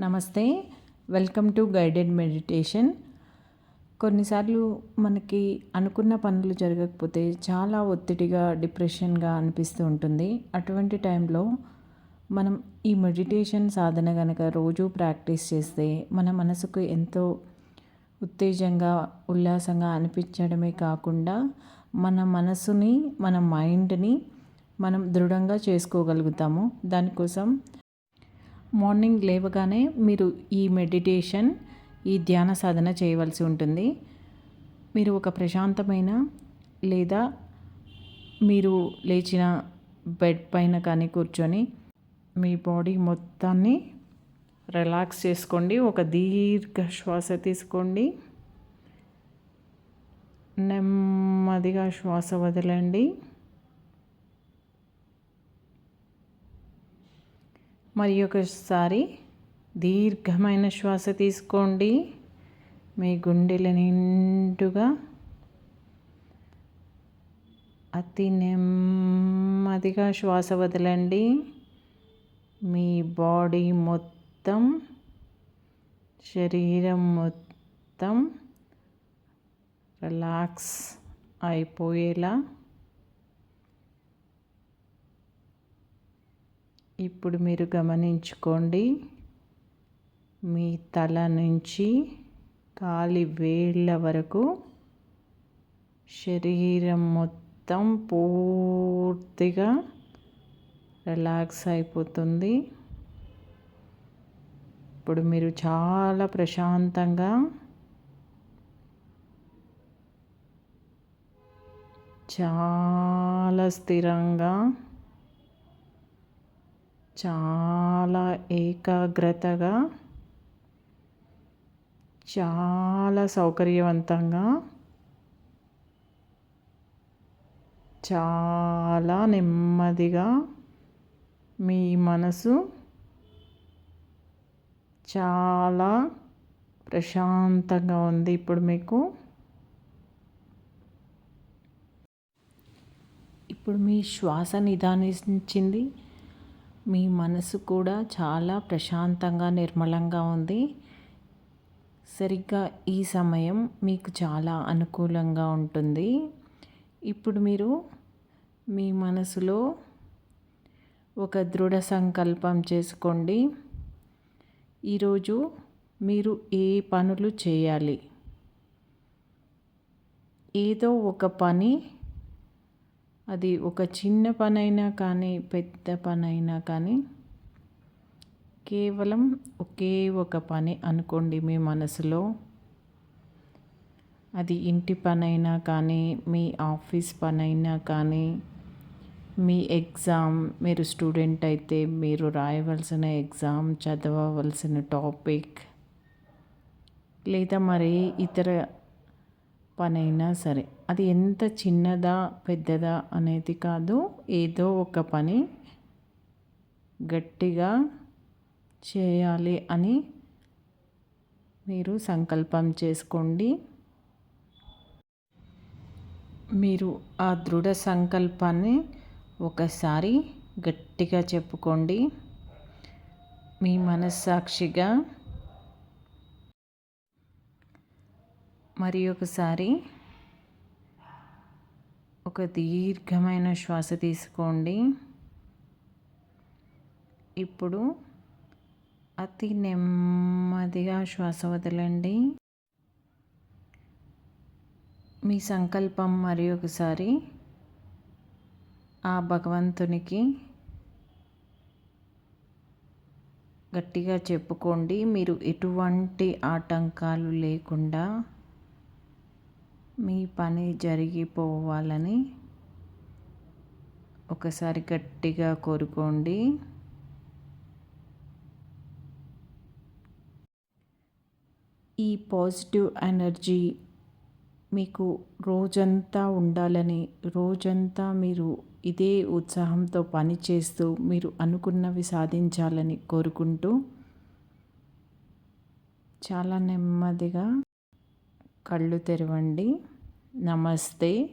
నమస్తే. Welcome to guided meditation కొన్నిసార్లు మనకి అనుకున్న పనులు జరగకపోతే చాలా ఒత్తిడిగా డిప్రెషన్గా అనిపిస్తూ ఉంటుంది. అటువంటి టైంలో మనం ఈ మెడిటేషన్ సాధన కనుక రోజు ప్రాక్టీస్ చేస్తే మన మనసుకు ఎంతో ఉత్తేజంగా ఉల్లాసంగా అనిపించడమే కాకుండా మన మనసుని మన మైండ్ని మనం దృఢంగా చేసుకోగలుగుతాము. దానికోసం మార్నింగ్ లేవగానే మీరు ఈ మెడిటేషన్ ఈ ధ్యాన సాధన చేయవలసి ఉంటుంది. మీరు ఒక ప్రశాంతమైన లేదా మీరు లేచిన బెడ్ పైన కానీ కూర్చొని మీ బాడీ మొత్తాన్ని రిలాక్స్ చేసుకోండి. ఒక దీర్ఘ శ్వాస తీసుకోండి. నెమ్మదిగా శ్వాస వదలండి. మరి ఒకసారి దీర్ఘమైన శ్వాస తీసుకోండి. మీ గుండెల నిండుగా అతి నెమ్మదిగా శ్వాస వదలండి. మీ బాడీ మొత్తం శరీరం మొత్తం రిలాక్స్ అయిపోయేలా ఇప్పుడు మీరు గమనించుకోండి. మీ తల నుంచి కాలి వేళ్ళ వరకు శరీరం మొత్తం పూర్తిగా రిలాక్స్ అయిపోతుంది. ఇప్పుడు మీరు చాలా ప్రశాంతంగా చాలా స్థిరంగా చాలా ఏకాగ్రతగా చాలా సౌకర్యవంతంగా చాలా నెమ్మదిగా మీ మనసు చాలా ప్రశాంతంగా ఉంది ఇప్పుడు మీకు. ఇప్పుడు మీ శ్వాస నిదానించింది. మీ మనసు కూడా చాలా ప్రశాంతంగా నిర్మలంగా ఉంది. సరిగ్గా ఈ సమయం మీకు చాలా అనుకూలంగా ఉంటుంది. ఇప్పుడు మీరు మీ మనసులో ఒక దృఢ సంకల్పం చేసుకోండి. ఈరోజు మీరు ఏ పనులు చేయాలి? ఏదో ఒక పని అది ఒక చిన్న పనైనా కానీ పెద్ద పనైనా కానీ కేవలం ఒకే ఒక పని అనుకోండి మీ మనసులో. అది ఇంటి పనైనా కానీ మీ ఆఫీస్ పనైనా కానీ మీ ఎగ్జామ్ మీరు స్టూడెంట్ అయితే మీరు రాయవలసిన ఎగ్జామ్ చదవవలసిన టాపిక్ లేదా మరి ఇతర పనైనా సరే. అది ఎంత చిన్నదా పెద్దదా అనేది కాదు. ఏదో ఒక పని గట్టిగా చేయాలి అని మీరు సంకల్పం చేసుకోండి. మీరు ఆ దృఢ సంకల్పాన్ని ఒకసారి గట్టిగా చెప్పుకోండి. మీ మనస్సాక్షిగా మరి ఒకసారి ఒక దీర్ఘమైన శ్వాస తీసుకోండి. ఇప్పుడు అతి నెమ్మదిగా శ్వాస వదలండి. మీ సంకల్పం మరి ఒకసారి ఆ భగవంతునికి గట్టిగా చెప్పుకోండి. మీరు ఎటువంటి ఆటంకాలు లేకుండా మీ పని జరిగిపోవాలని ఒకసారి గట్టిగా కోరుకోండి. ఈ పాజిటివ్ ఎనర్జీ మీకు రోజంతా ఉండాలని రోజంతా మీరు ఇదే ఉత్సాహంతో పని చేస్తూ మీరు అనుకున్నవి సాధించాలని కోరుకుంటూ చాలా నెమ్మదిగా కళ్ళు తెరవండి. నమస్తే.